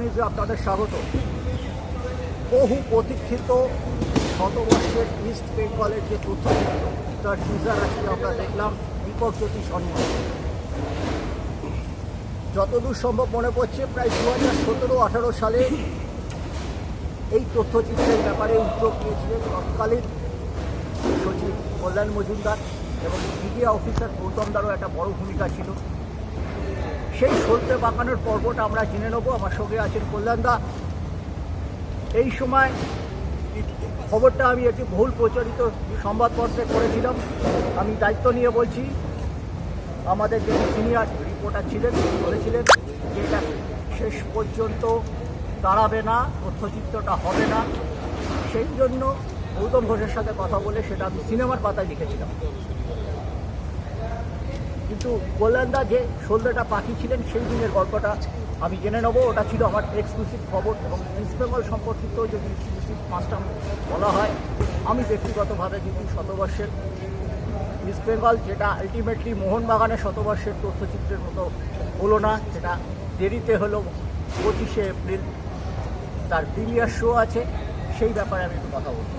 নিউজে আপনাদের স্বাগত। বহু প্রতীক্ষিত শতবর্ষের ইস্ট বেঙ্গলের যে তথ্যচিত্র তার টিজার আজকে আমরা দেখলাম দীপক জ্যোতি সন্মান যতদূর সম্ভব মনে পড়ছে, প্রায় দু হাজার সতেরো, আঠারো সালে এই তথ্যচিত্রের ব্যাপারে উদ্যোগ নিয়েছিলেন তৎকালীন সচিব কল্যাণ মজুমদার এবং মিডিয়া অফিসার গৌতম দারও একটা বড় ভূমিকা ছিল। সেই সলতে বাঁকানোর পর্বটা আমরা জেনে নেব। আমার সঙ্গে আছেন কল্যাণদা। এই সময় খবরটা আমি একটি ভুল প্রচারিত সংবাদপত্রে করেছিলাম। আমি দায়িত্ব নিয়ে বলছি, আমাদের যে সিনিয়র রিপোর্টার ছিলেন, বলেছিলেন যে এটা শেষ পর্যন্ত দাঁড়াবে না, তথ্যচিত্রটা হবে না। সেই জন্য গৌতম ঘোষের সাথে কথা বলে সেটা আমি সিনেমার পাতায় লিখেছিলাম। কিন্তু কল্যাণদা যে সন্ধ্যাটা পাখি ছিলেন, সেই দিনের গল্পটা আমি জেনে নেব। ওটা ছিল আমার এক্সক্লুসিভ খবর এবং ইস্ট বেঙ্গল সম্পর্কিত যদি এক্সক্লুসিভ পাঁচটা বলা হয়, আমি ব্যক্তিগতভাবে কিন্তু শতবর্ষের ইস্ট বেঙ্গল যেটা আলটিমেটলি মোহনবাগানের শতবর্ষের তথ্যচিত্রের মতো হলো না, সেটা দেরিতে হলো পঁচিশে এপ্রিল। তার প্রিমিয়ার শো আছে, সেই ব্যাপারে আমি একটু কথা বলব।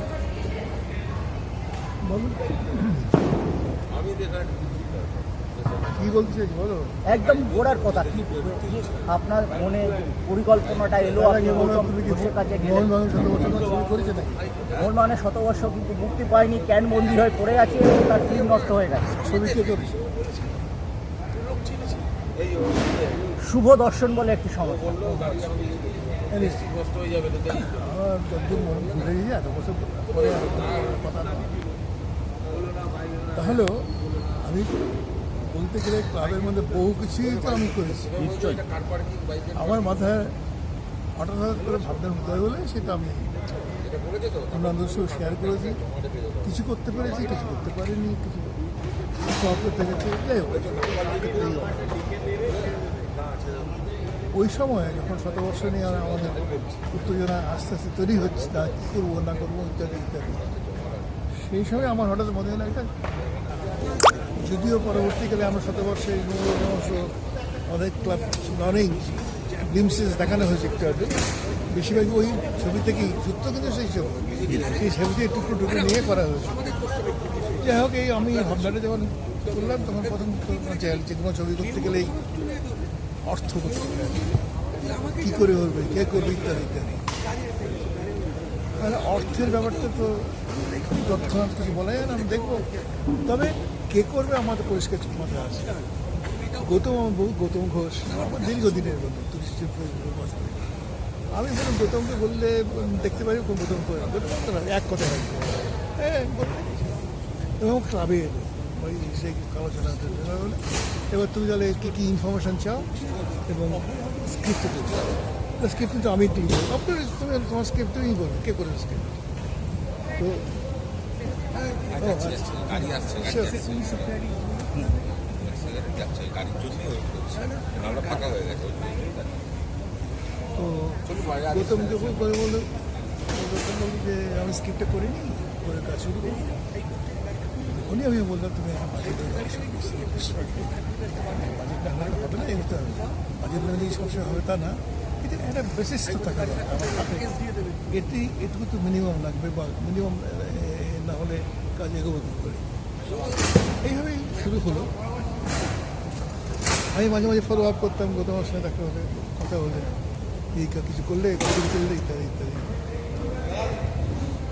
কি বলতে চাইছি বলো? একদম গোড়ার কথা। কি আপনার মনে পরিকল্পনাটা এলো আপনি ঘোষের কাছে গেলেন। মোহনবাগানের শতবর্ষ কিন্তু মুক্তি পায়নি ক্যান বন্দি হয়ে পড়ে আছে এবং তার ফিল্ম নষ্ট হয়ে গেছে। ছবি কে করেছে শুভ দর্শন বলে একটি না। তাহলেও আমি বলতে গেলে ক্লাবের মধ্যে বহু কিছুই তো আমি করেছি। নিশ্চয়ই। আমার মাথায় হঠাৎ হঠাৎ করে ভাবনার হয় বলে সেটা আমি অন্যান্য সঙ্গে শেয়ার করেছি। কিছু করতে পেরেছি কিছু করতে পারিনি কিছু থেকেছে। ওই সময় যখন শতবর্ষ নিয়ে আমাদের উত্তেজনা আস্তে আস্তে তৈরি হচ্ছে তা কী করব না করব ইত্যাদি ইত্যাদি। সেই সময় আমার হঠাৎ মনে হলো একটা যদিও পরবর্তীকালে আমরা শতবর্ষে অনেক ক্লাব অনেক গ্লিমসেস দেখানো হয়েছে একটু আগে। বেশিরভাগ ওই ছবি থেকেই যুক্ত কিন্তু সেই ছবি। সেই ছবিতে টুকরো টুকরো নিয়ে করা হয়েছে। যাই হোক, এই আমি ভাবনাটা যখন করলাম তখন প্রথম যে কোনো ছবি করতে গেলেই অর্থ করতে হবে। কী করে করবে, কে করবে ইত্যাদি ইত্যাদি। মানে অর্থের ব্যাপারটা তো তৎক্ষণাৎ কিছু বলা যায় না, আমি দেখব। তবে কে করবে আমাদের পরিষ্কার মাথায় আছে। গৌতম বউ গৌতম ঘোষ, আমার দীর্ঘদিনের বন্ধু আমি বললাম, গৌতমকে বললে দেখতে পারি কোন গৌতম করে এক কথা হয়। এবং ক্লাবে এলো। ওই সেই আলোচনা এবার তুমি তাহলে কী কী ইনফরমেশান চাও? এবং স্ক্রিপ্ট স্ক্রিপ্ট কিন্তু আমি দিই অফকোর্স তুমি তোমার স্ক্রিপ্ট তুমি করবে কে করে স্ক্রিপ্ট তো গৌতম যখন করে বলল গৌতম বলল যে আমি স্ক্রিপ্টটা করিনি করে কাজ শুরু করি। তখনই আমি বললাম তুমি আমার বাজেটের হবে না বাজেট না সমস্যা হবে তা না। একটা বেসিস তো থাকা আমার এটি, এটুকু তো মিনিমাম লাগবে বা মিনিমাম না হলে কাজ এগোবে কী করে? এইভাবেই শুরু হলো। আমি মাঝে মাঝে ফলো আপ করতাম গৌতমের সঙ্গে দেখা হলে, কথা হলে, এই কিছু করলে কিছু করলে, ইত্যাদি ইত্যাদি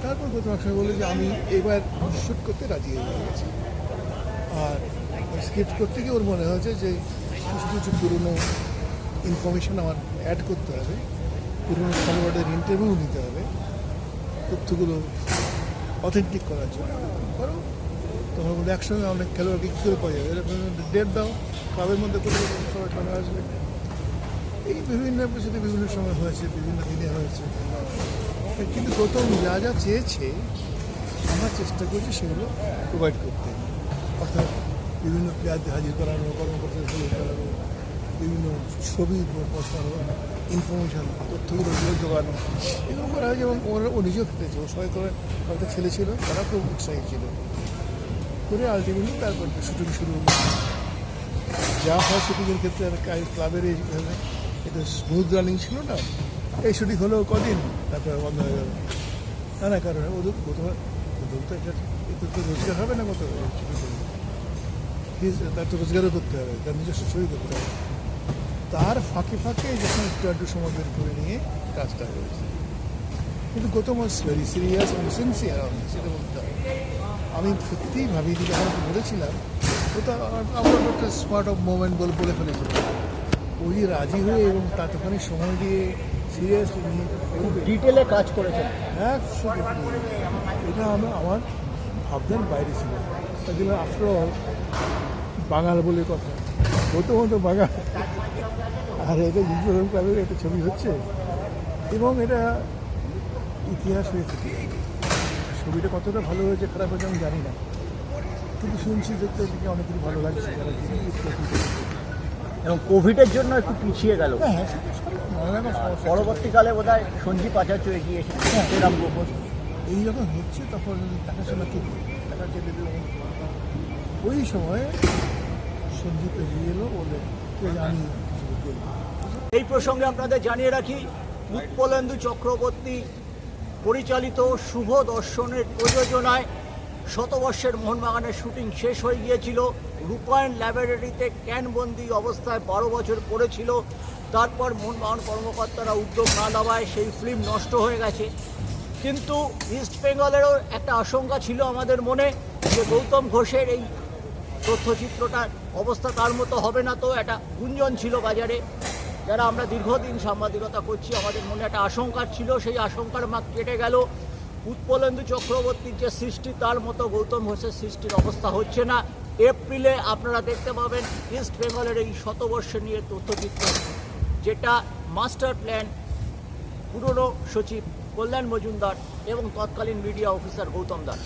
তারপর গৌতমের সঙ্গে বলল যে আমি এবার শ্যুট করতে রাজি হয়ে গেছি। আর স্ক্রিপ্ট করতে গিয়ে ওর মনে হয়েছে যে কিছু কিছু পুরনো ইনফরমেশন আমার অ্যাড করতে হবে। পুরনো খেলোয়াড়দের ইন্টারভিউ নিতে হবে। তথ্যগুলো অথেন্টিক করার জন্য। করো তখন বলে একসঙ্গে অনেক খেলোয়াড়কে কী করে পাওয়া যাবে এরকম ডেট দাও ক্লাবের মধ্যে করে সবাই আসবে। এই বিভিন্ন এপিসোডে বিভিন্ন সময় হয়েছে, বিভিন্ন দিনে হয়েছে। কিন্তু প্রথম যা যা চেয়েছে, আমরা চেষ্টা করছি সেগুলো প্রোভাইড করতে। অর্থাৎ বিভিন্ন প্লেয়ারদের হাজির করানো বিভিন্ন ছবি বসানো ইনফরমেশান তথ্যগুলো গুলো জোগানো। এগুলো করা হয়েছে এবং ওরা ও নিজেও খেলেছে ও সবাই করে হয়তো খেলেছিল তারা খুব উৎসাহী ছিল। করে আলটিমেটলি তারপর শুটিং শুরু হলো। যা হয় শুটিংয়ের ক্ষেত্রে ক্লাবের এইভাবে এটা স্মুথ রানিং ছিল না। এই শুটিং হলো কদিন? তারপরে বন্ধ হয়ে গেল। নানা কারণে ওদের ওদের তো এটা তো রোজগার হবে না কত। তার তো রোজগারও করতে হবে। তার নিজস্ব ছবি করতে হবে। তার ফাঁকে ফাঁকে যখন একটু একটু সময় বের করে নিয়ে কাজটা হয়েছে কিন্তু গৌতম ওয়াজ ভেরি সিরিয়াস এবং সিনসিয়ার আমি সেটা বলতে হবে। আমি সত্যিই ভাবি যে যখন বলেছিলাম ও তো আমার- একটা স্মার্ট অফ মোমেন্ট বলে বলে ফেলেছিলাম ওই রাজি হয়ে এবং ততখানি সময় দিয়ে সিরিয়াসলি নিয়ে খুব ডিটেলে কাজ করেছেন। কোটি। এটা আমার আমার ভাবনার বাইরে ছিল। তার জন্য আফটার অল বাঙাল বলে কথা। প্রথমত বাঙাল আর এটা ইন্দ্রধন ক্লাবের একটা ছবি হচ্ছে। এবং এটা ইতিহাস হয়ে থেকে। ছবিটা কতটা ভালো হয়েছে খারাপ হয়েছে আমি জানি না। কিন্তু শুনছি দেখতে এদিকে অনেক কিছু ভালো লাগছে এবং কোভিডের জন্য একটু পিছিয়ে গেল। হ্যাঁ হ্যাঁ পরবর্তীকালে বোধ হয় সঞ্জীব আচার্য এগিয়ে এসেছে। হ্যাঁ। এই যখন হচ্ছে তখন দেখাশোনা কে দেবে? ওই সময় এই প্রসঙ্গে আপনাদের জানিয়ে রাখি, উৎপলেন্দু চক্রবর্তী পরিচালিত শুভ দর্শনের প্রযোজনায় শতবর্ষের মোহনবাগানের শুটিং শেষ হয়ে গিয়েছিল। রূপায়ণ ল্যাবরেটরিতে ক্যানবন্দি অবস্থায় বারো বছর পড়েছিল। তারপর মোহনবাগান কর্মকর্তারা উদ্যোগ না দেওয়ায় সেই ফিল্ম নষ্ট হয়ে গেছে। কিন্তু ইস্ট বেঙ্গলেরও একটা আশঙ্কা ছিল আমাদের মনে, যে গৌতম ঘোষের এই তথ্যচিত্রটার অবস্থা তার মতো হবে না তো, একটা গুঞ্জন ছিল বাজারে। যারা আমরা দীর্ঘদিন সাংবাদিকতা করছি, আমাদের মনে একটা আশঙ্কা ছিল, সেই আশঙ্কার মাগ কেটে গেল। উৎপলেন্দু চক্রবর্তীর যে সৃষ্টি, তার মতো গৌতম ঘোষের সৃষ্টির অবস্থা হচ্ছে না। এপ্রিলে আপনারা দেখতে পাবেন ইস্ট বেঙ্গলের এই শতবর্ষ নিয়ে তথ্যচিত্র, যেটা মাস্টার প্ল্যান, পুরনো সচিব কল্যাণ মজুমদার এবং তৎকালীন মিডিয়া অফিসার গৌতম দাস।